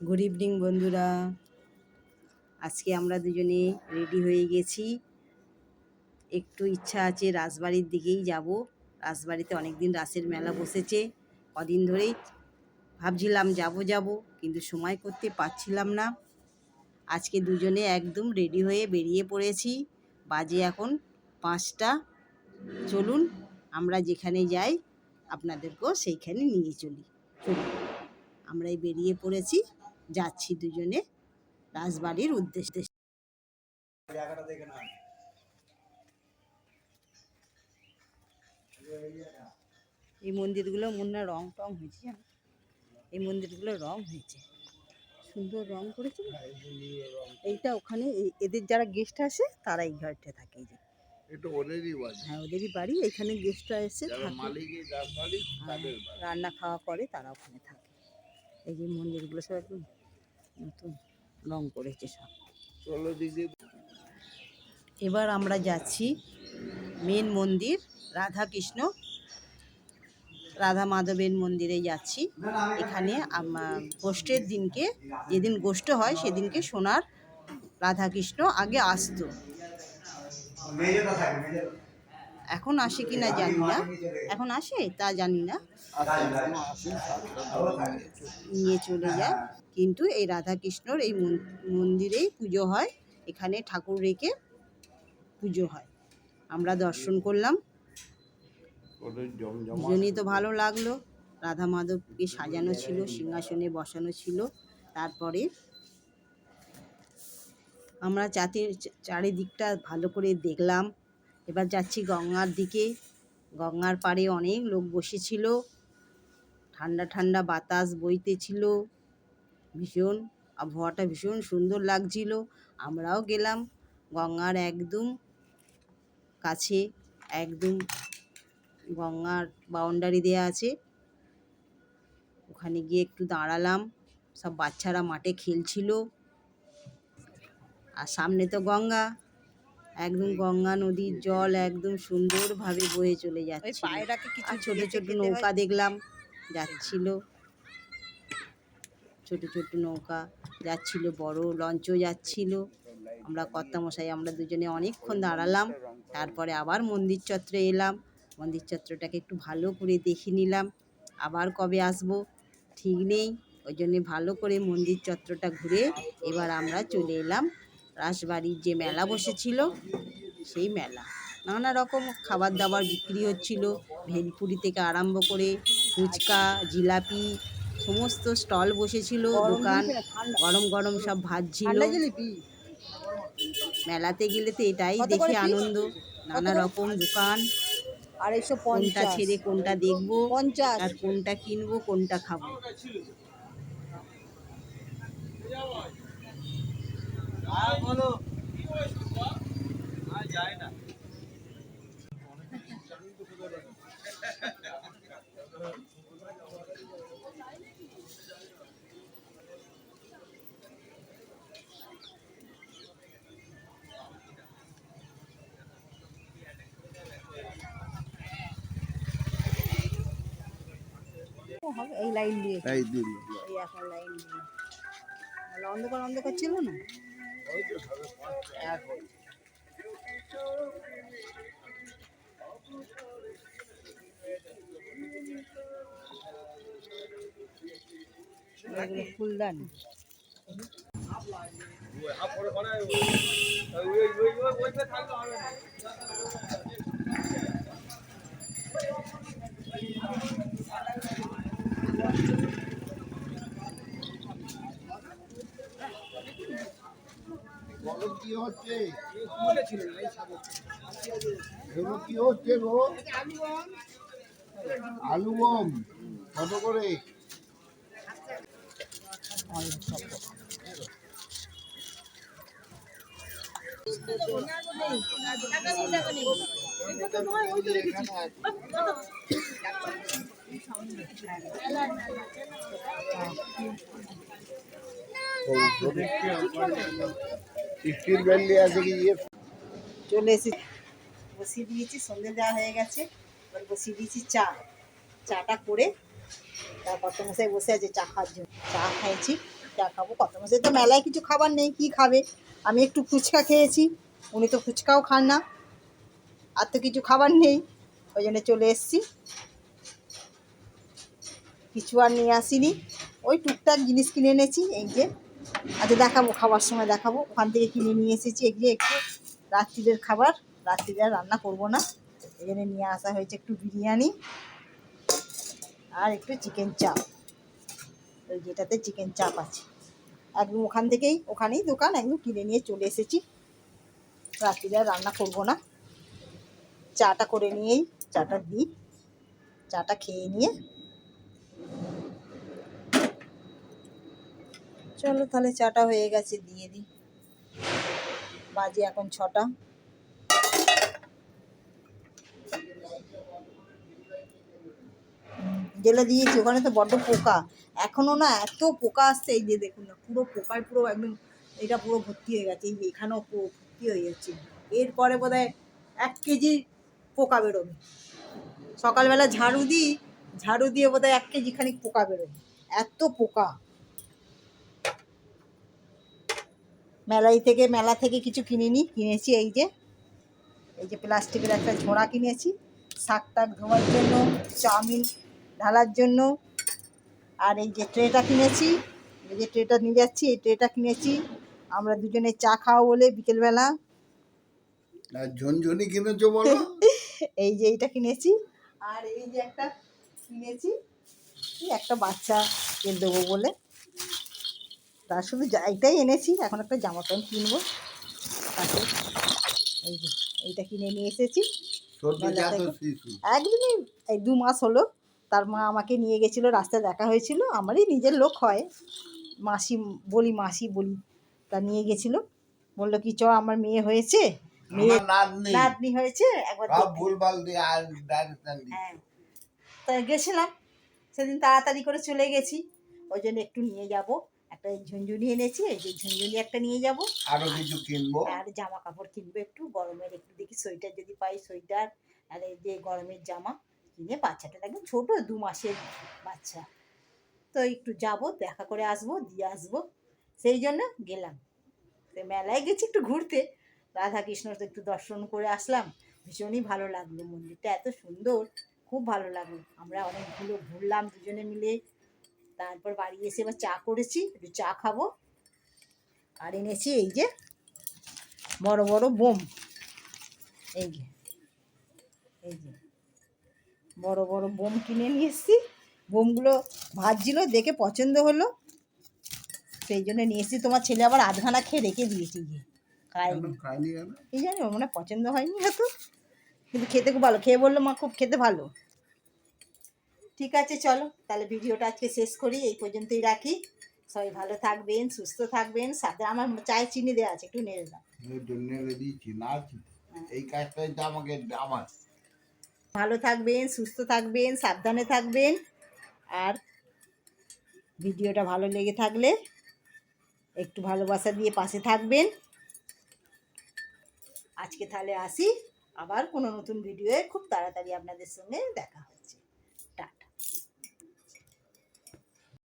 Good evening বন্ধুরা। আজকে আমরা দুজনে রেডি হয়ে গেছি। একটু ইচ্ছা আছে রাসবাড়ির দিকেই যাব। রাজবাড়িতে অনেক দিন রাসের মেলা বসেছে। কদিন ধরেই ভাবছিলাম যাব যাব, কিন্তু সময় করতে পারছিলাম না। আজকে দুজনে একদম রেডি হয়ে বেরিয়ে পড়েছি। বাজে এখন পাঁচটা। চলুন, আমরা যেখানে যাই, আপনাদেরকেও সেইখানে নিয়ে চলি। আমরাই বেরিয়ে পড়েছি। যাচ্ছি দুজনে রাজবাড়ির উদ্দেশ্যে। এই মন্দিরগুলো মনে হয় রং টং হয়েছে জানো? এই মন্দিরগুলো রং হয়েছে। সুন্দর রং করেছে? এইটা ওখানে এদের যারা গেস্ট আসে তারা এই ঘরটা থাকে যে। এটা ওদেরই বাড়ি। হ্যাঁ ওদেরই বাড়ি। এখানে গেস্টরা এসে হ্যাঁ। রান্না খাওয়া করে তারা ওখানে থাকে। এই যে মন্দিরগুলো সব একদম নতুন রং করেছে সব। চলো দিদি। এবার আমরা যাচ্ছি মেন মন্দির রাধা কৃষ্ণ রাধা মাধবের মন্দিরে যাচ্ছি। এখানে গোষ্ঠের দিনকে যেদিন গোষ্ঠ হয় সেদিনকে সোনার রাধা কৃষ্ণ আগে আসতো। এখন আসে কি না জানি না। এখন আসে তা জানি না। নিয়ে চলে যায়। কিন্তু এই রাধা কৃষ্ণর এই মন- মন্দিরেই পুজো হয়। এখানে ঠাকুর রেখে পুজো হয়। আমরা দর্শন করলাম। দুজনেই তো ভালো লাগল। রাধা মাধবকে সাজানো ছিল, সিংহাসনে বসানো ছিল। তারপরে আমরা চাতে চারিদিকটা ভালো করে দেখলাম। এবার যাচ্ছি গঙ্গার দিকে। গঙ্গার পাড়ে অনেক লোক বসেছিল। ঠান্ডা ঠান্ডা বাতাস বইতেছিল ভীষণ আবহাওয়াটা ভীষণ সুন্দর লাগছিল। আমরাও গেলাম গঙ্গার একদম কাছে, একদম গঙ্গার বাউন্ডারি দেওয়া আছে। ওখানে গিয়ে একটু দাঁড়ালাম। সব বাচ্চারা মাঠে খেলছিল। আর সামনে তো গঙ্গা। একদম গঙ্গা নদীর জল একদম সুন্দরভাবে বয়ে চলে যাচ্ছে আর ছোট ছোট নৌকা দেখলাম যাচ্ছিল। ছোট ছোট নৌকা যাচ্ছিল বড় লঞ্চও যাচ্ছিল। আমরা কর্তামশাই আমরা দুজনে অনেকক্ষণ দাঁড়ালাম। তারপরে আবার মন্দির চত্বরে এলাম। মন্দির চত্বরটাকে একটু ভালো করে দেখে নিলাম। আবার কবে আসব ঠিক নেই। ওই জন্যে ভালো করে মন্দির চত্বরটা ঘুরে এবার আমরা চলে এলাম রাসবাড়ির যে মেলা বসেছিল সেই মেলা। নানা রকম খাবার দাবার বিক্রি হচ্ছিল। ভেলপুরি থেকে আরম্ভ করে ফুচকা জিলাপি সমস্ত স্টল বসেছিল দোকান গরম গরম সব ভাজছিল মেলাতে গেলে তো এটাই দেখে আনন্দ। নানা রকম দোকান। আড়াইশো কোনটা ছেড়ে কোনটা দেখব পঞ্চাশ। আর কোনটা কিনবো কোনটা খাব। হবে এই লাইন দিয়ে এই দিন এই এখন লাইন দিয়ে তাহলে অন্ধকার অন্ধকার ছিল না ফুলদানি বলো কি হচ্ছে গো আলু বম কত করে স্টিল ব্যান্ডে আছে কি? চলে এসেছি। বসিয়ে দিয়েছি, সন্ধে দেওয়া হয়ে গেছে। এবার বসিয়ে দিয়েছি চা। চাটা করে তারপর তো মশাই বসে আছে চা খাওয়ার জন্য। চা খাইছি, চা খাব। কত মাসে তো মেলায় কিছু খাবার নেই, কি খাবে? আমি একটু ফুচকা খেয়েছি, উনি তো ফুচকাও খান না। আর তো কিছু খাবার নেই, ওই জন্য চলে এসেছি। কিছু আর নিয়ে আসিনি। ওই টুকটাক জিনিস কিনে এনেছি, এই যে। আচ্ছা দেখাবো, খাবার সময় দেখাবো। ওখান থেকে কিনে নিয়ে এসেছি যে একটু রাত্রিদের খাবার রাত্রিরে রান্না করব না। জন্য নিয়ে আসা হয়েছে একটু বিরিয়ানি আর একটু চিকেন চাপ। ওই যেটাতে চিকেন চাপ আছে। একদম ওখান থেকেই, ওখানেই দোকান, একদম কিনে নিয়ে চলে এসেছি। রাত্রিরে রান্না করব না। চাটা করে নিয়েই, চাটা দিই। চাটা খেয়ে নিয়ে। চলো তাহলে চাটা হয়ে গেছে, দিয়ে দিই। বাজে এখন ছটা। জেলে দিয়েছি, ওখানে তো বড্ড পোকা। এখনও না এত পোকা আসছে, এই যে দেখুন না, পুরো পোকায় পুরো একদম এটা পুরো ভর্তি হয়ে গেছে, এই যে এখানেও ভর্তি হয়ে যাচ্ছে। এরপরে বোধ হয় এক কেজি পোকা বেরোবে। সকালবেলা ঝাড়ু দিই, ঝাড়ু দিয়ে বোধ হয় এক কেজি খানিক পোকা বেরোবে এত পোকা। মেলাই থেকে মেলা থেকে কিছু কিনিনি কিনেছি এই যে এই যে প্লাস্টিকের একটা ঝোড়া কিনেছি। শাক টাক ধোয়ার জন্য চাউমিন ঢালার জন্য আর এই যে ট্রেটা কিনেছি এই যে ট্রেটা নিয়ে যাচ্ছি এই ট্রেটা কিনেছি। আমরা দুজনে চা খাওয়া বলে বিকেলবেলা। ঝনঝনি কিনেছো বলো? এই যে এইটা কিনেছি। আর এই যে একটা কিনেছি একটা বাচ্চাকে দেবো বলে। তার শুধু এইটাই এনেছি এখন একটা জামা প্যান্ট কিনবো। তাকে এই যে এইটা কিনে নিয়ে এসেছি। একদিনই এই দু মাস হলো তার মা আমাকে নিয়ে গেছিল রাস্তায় দেখা হয়েছিল আমারই নিজের লোক হয়। মাসি বলি মাসি বলি তা নিয়ে গেছিল। বলল কি চ আমার মেয়ে হয়েছে। মেয়ে নাতনি। হয়েছে একবার হ্যাঁ। তা গেছিলাম সেদিন তাড়াতাড়ি করে চলে গেছি ওই জন্য একটু নিয়ে যাব। একটা ঝুনঝুনি এনেছি যে ঝুনঝুনি একটা নিয়ে যাব। আরও কিছু কিনবো। আর জামা কাপড় কিনবো একটু গরমের একটু দেখি সোয়েটার যদি পাই সোয়েটার। আর এই যে গরমের জামা কিনে বাচ্চাটা একদম ছোটো দু মাসের বাচ্চা। তো একটু যাব দেখা করে আসব দিয়ে আসব। সেই জন্য গেলাম। তো মেলায় গেছি একটু ঘুরতে। রাধা কৃষ্ণ তো একটু দর্শন করে আসলাম। ভীষণই ভালো লাগল মন্দিরটা এত সুন্দর খুব ভালো লাগল। আমরা অনেকগুলো ঘুরলাম দুজনে মিলে। তারপর বাড়ি এসে এবার চা করেছি একটু চা খাব। আর এনেছি এই যে বড় বড় বোম। এই যে এই যে বড় বড় বোম কিনে নিয়ে এসেছি। বোমগুলো ভাজছিল দেখে পছন্দ হলো। সেই জন্য নিয়ে এসেছি। তোমার ছেলে আবার আধখানা খেয়ে রেখে দিয়েছি যে খায়নি এই জানি ওর মনে পছন্দ হয়নি হয়তো। কিন্তু খেতে খুব ভালো। খেয়ে বলল মা খুব খেতে ভালো। ঠিক আছে চলো। তাহলে ভিডিওটা আজকে শেষ করি এই পর্যন্তই রাখি। সবাই ভালো থাকবেন সুস্থ থাকবেন সাথে আমার চায়ে চিনি দেওয়া আছে একটু নেড়ে দাও। এই দিয়েছি না এই কাজটাই তো আমাকে আমার। ভালো থাকবেন সুস্থ থাকবেন সাবধানে থাকবেন। আর ভিডিওটা ভালো লেগে থাকলে একটু ভালোবাসা দিয়ে পাশে থাকবেন। আজকে তাহলে আসি। আবার কোনো নতুন ভিডিওয়ে খুব তাড়াতাড়ি আপনাদের সঙ্গে দেখা হবে